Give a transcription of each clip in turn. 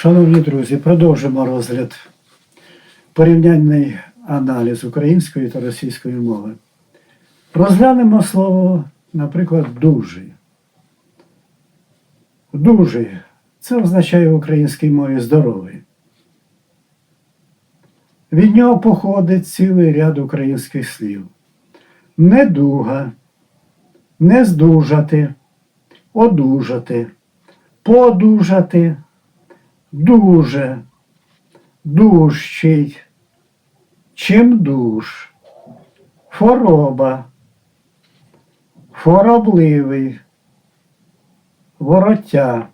Шановні друзі, продовжимо розгляд порівнянний аналіз української та російської мови. Розглянемо слово, наприклад, дужий. Дужий це означає в українській мові здоровий. Від нього походить цілий ряд українських слів. Недуга, не здужати, одужати, подужати, дуже, дужчий, чим душ, хвороба, хворобливий, вороття.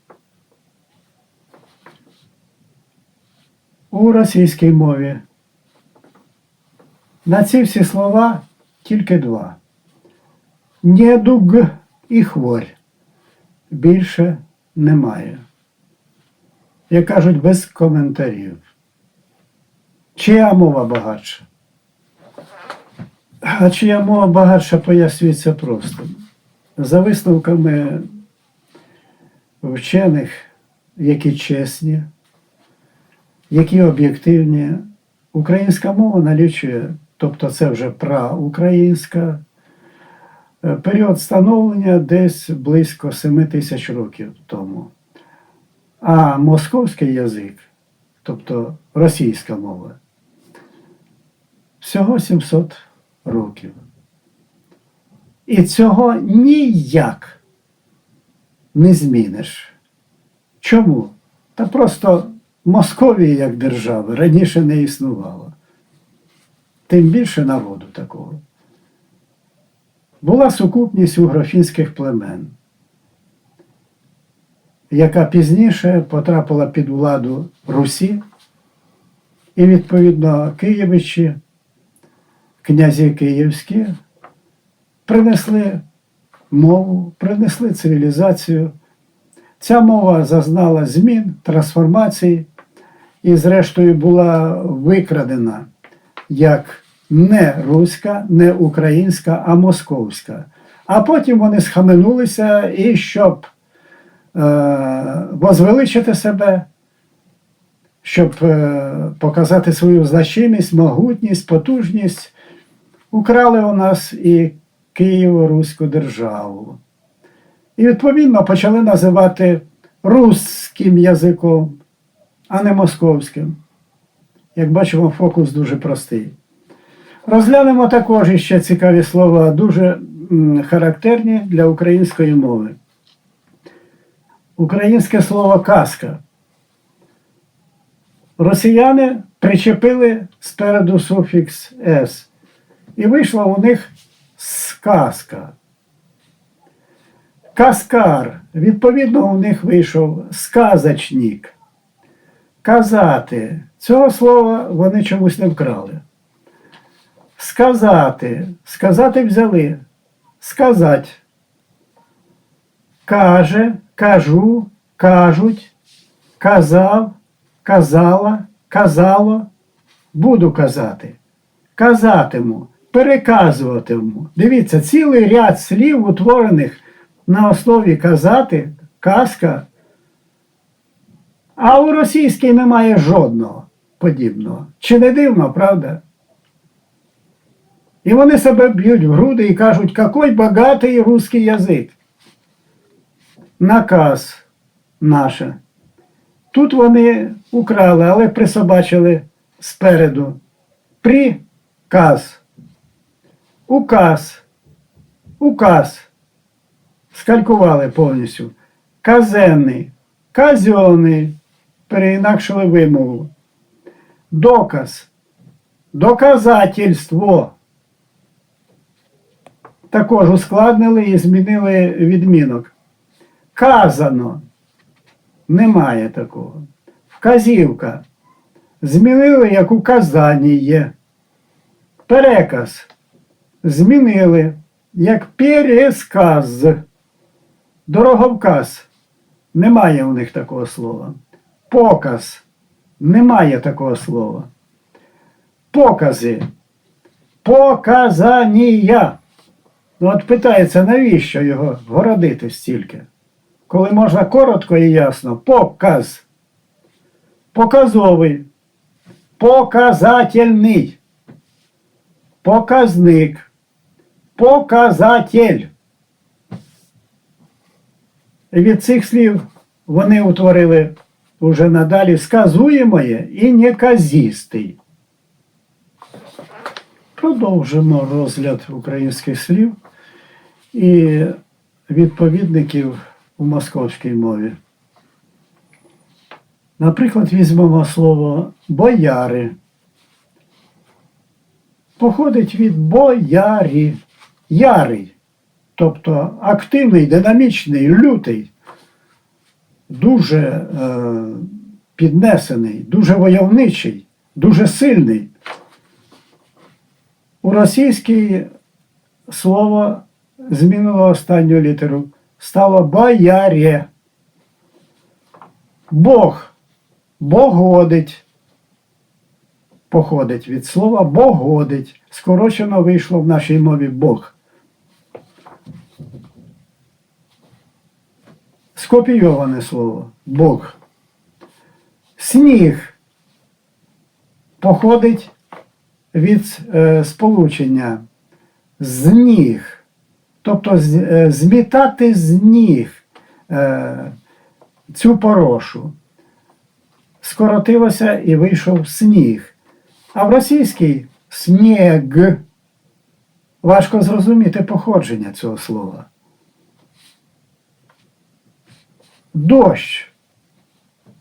У російській мові на ці всі слова тільки два. Недуг і хворь. Більше немає. Як кажуть, без коментарів. Чия мова багатша? А чия мова багатша пояснюється просто. За висновками вчених, які чесні, які об'єктивні, українська мова налічує, тобто це вже праукраїнська, е, період становлення десь близько 7 тисяч років тому. А московський язик, тобто російська мова, всього 700 років. І цього ніяк не зміниш. Чому? Та просто Московії як держави раніше не існувало. Тим більше народу такого. Була сукупність угрофінських племен яка пізніше потрапила під владу Русі, і, відповідно, Києвичі, князі київські, принесли мову, принесли цивілізацію. Ця мова зазнала змін, трансформацій і, зрештою, була викрадена як не руська, не українська, а московська. А потім вони схаменулися і щоб возвеличити себе, щоб е, показати свою значимість, могутність, потужність, украли у нас і Києво-Руську державу. І відповідно почали називати русським язиком, а не московським. Як бачимо, фокус дуже простий. Розглянемо також іще цікаві слова, дуже характерні для української мови. Українське слово казка. Росіяни причепили спереду суфікс С. І вийшла у них сказка. Каскар. Відповідно, у них вийшов сказочник. Казати. Цього слова вони чомусь не вкрали. Сказати. Сказати взяли. Сказать. Каже, кажу, кажуть, казав, казала, казало, буду казати. Казатиму, переказуватиму. Дивіться, цілий ряд слів, утворених на основі казати, казка. А у російській немає жодного подібного. Чи не дивно, правда? І вони себе б'ють в груди і кажуть, який багатий русський язик. Наказ наше. Тут вони украли, але присобачили спереду. Приказ. Указ. Указ. Скалькували повністю. Казенний. Казьоний. Переінакшили вимову. Доказ. Доказательство. Також ускладнили і змінили відмінок. Казано. Немає такого. Вказівка. Змінили, як у є. Переказ. Змінили, як пересказ. Дороговказ. Немає у них такого слова. Показ. Немає такого слова. Покази. Показанія. Ну от питається, навіщо його городити стільки? Коли можна коротко і ясно, показ. показовий, показательний, показник, показатель. І від цих слів вони утворили уже надалі сказуємоє і неказістий. Продовжимо розгляд українських слів і відповідників у московській мові. Наприклад, візьмемо слово бояри. Походить від боярі, ярий, тобто активний, динамічний, лютий, дуже е, піднесений, дуже войовничий, дуже сильний. У російській слово змінило останню літеру, стало бояре. Бог богодить, походить від слова богодить. Скорочено вийшло в нашій мові Бог. Скопійоване слово Бог. Сніг походить від е, сполучення зніг. Тобто е, змітати з ніг е, цю порошу. Скоротилося і вийшов сніг. А в російській сніг. Важко зрозуміти походження цього слова. Дощ.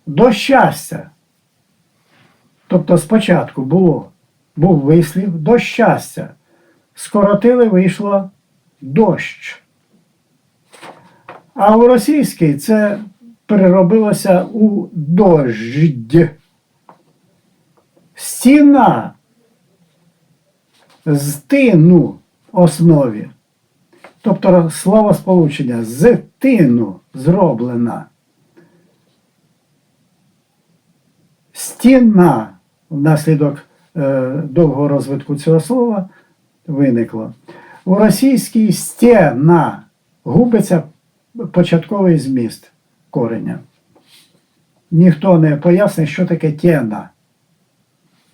До щастя. Тобто спочатку було, був вислів до щастя. Скоротили вийшло дощ. А у російській це переробилося у дождь. Стіна з тину основі. Тобто слово сполучення з тину зроблена. Стіна внаслідок е, довгого розвитку цього слова виникло. У російській стіна губиться початковий зміст кореня. Ніхто не пояснить, що таке тєна,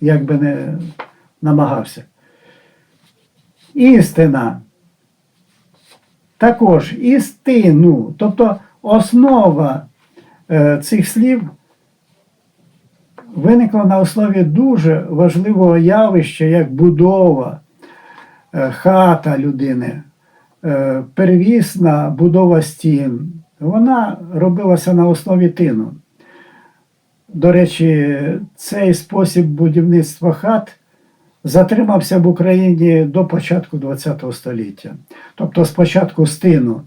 як би не намагався. Істина. Також істину. Тобто основа е, цих слів виникла на основі дуже важливого явища, як будова, хата людини, е, первісна будова стін. Вона робилася на основі тину. До речі, цей спосіб будівництва хат затримався в Україні до початку ХХ століття. Тобто спочатку з тину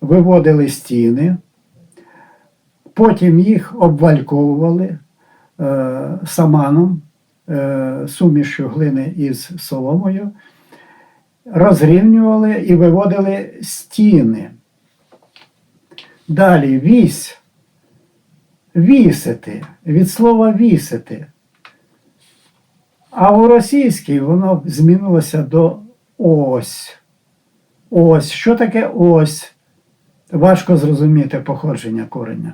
виводили стіни, потім їх обвальковували е, саманом, е, сумішю глини із соломою, розрівнювали і виводили стіни. Далі вісь. Вісити. Від слова вісити. А у російській воно змінилося до ось. Ось. Що таке ось? Важко зрозуміти походження кореня.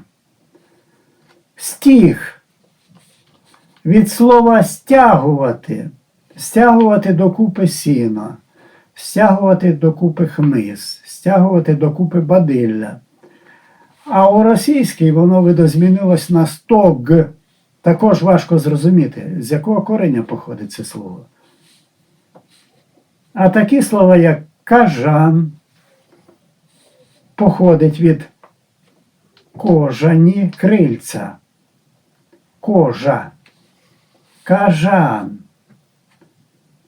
Стіг. Від слова стягувати. Стягувати докупи сіна, стягувати докупи хмиз, стягувати докупи бадилля. А у російській воно видозмінилось на стог. Також важко зрозуміти, з якого кореня походить це слово. А такі слова, як кажан, походить від кожані крильця. Кожа. Кажан.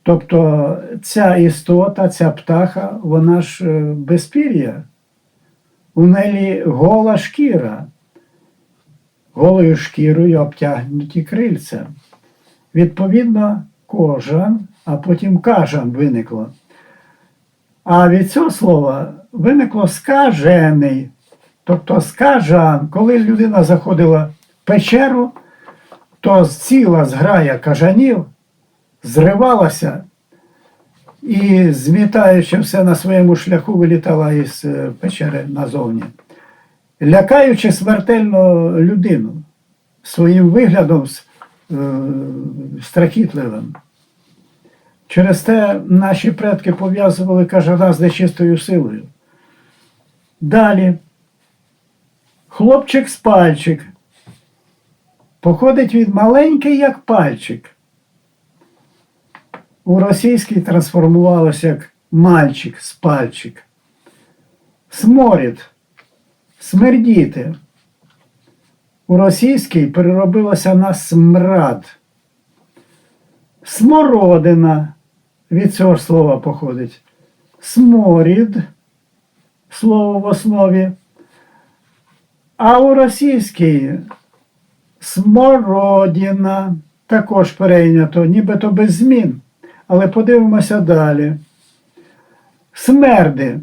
Тобто ця істота, ця птаха, вона ж е, безпір'я. У неї гола шкіра, голою шкірою обтягнуті крильця. Відповідно, кожан, а потім кажан виникло. А від цього слова виникло скажений. Тобто скажан, коли людина заходила в печеру, то ціла зграя кажанів зривалася і, змітаючи все на своєму шляху, вилітала із е, печери назовні, лякаючи смертельно людину. своїм виглядом е, страхітливим. Через те наші предки пов'язували кажана з нечистою силою. Далі. Хлопчик з пальчик. Походить від маленький, як пальчик. У російській трансформувалося як мальчик з пальчик. Сморід. Смердіти. У російській переробилося на смрад. Смородина від цього ж слова походить. Сморід слово в основі. А у російській смородина також перейнято, нібито без змін. Але подивимося далі. Смерди.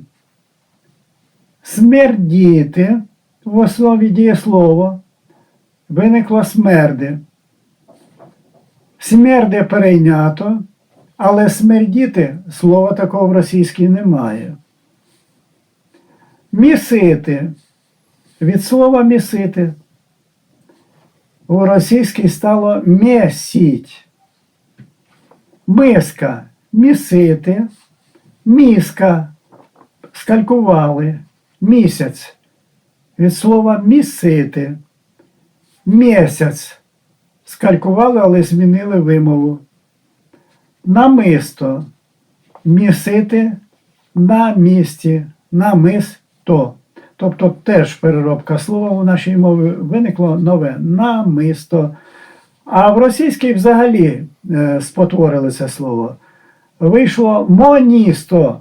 Смердіти в основі дієслово. Виникло смерди. Смерди перейнято, але смердіти слова такого в російській немає. Місити. Від слова місити. У російській стало мєсіть. Миска місити, міска скалькували, місяць. Від слова місити. Місяць. Скалькували, але змінили вимову. Намисто. Місити на місці, намисто. Тобто теж переробка слова у нашій мові виникло нове намисто. А в російській взагалі е, спотворили це слово. Вийшло моністо.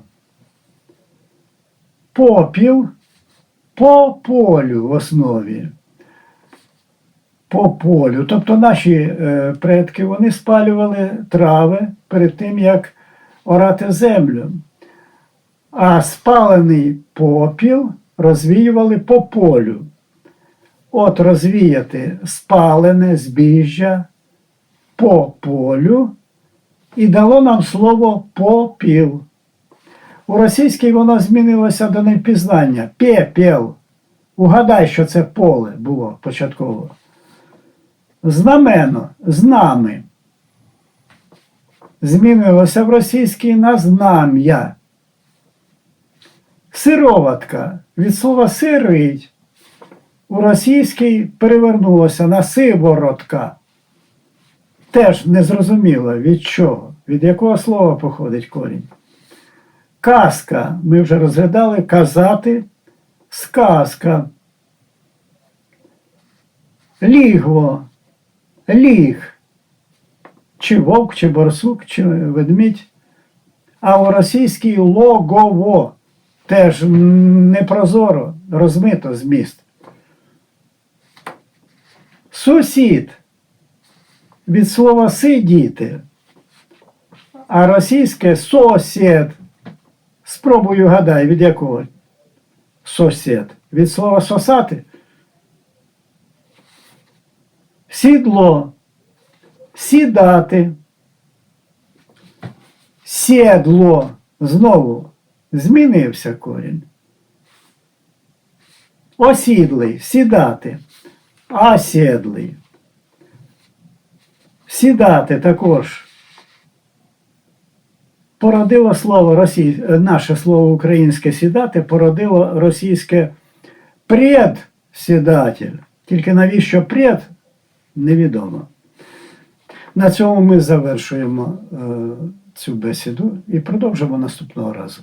Попіл по полю в основі. По полю. Тобто наші е, предки вони спалювали трави перед тим, як орати землю. А спалений попіл розвіювали по полю. От розвіяти спалене збіжжя по полю і дало нам слово попіл. У російській воно змінилося до непізнання. Пепел. Угадай, що це поле було початково. Знамено, з нами. Змінилося в російській на знам'я. Сироватка від слова сирить. У російській перевернулося на сиворотка. Теж незрозуміло від чого, від якого слова походить корінь. Казка, ми вже розглядали казати, сказка. Лігво, ліг, чи вовк, чи борсук, чи ведмідь. А у російській логово теж непрозоро, розмито зміст. Сусід від слова сидіти, а російське сосід. Спробую гадай, від якого сосід? Від слова сосати. Сідло, сідати, сідло. Знову змінився корінь. Осідлий, сідати, осідлий. Сідати також породило слово росій... наше слово українське сідати, породило російське предсідатель. Тільки навіщо пред, невідомо. На цьому ми завершуємо е, цю бесіду і продовжимо наступного разу.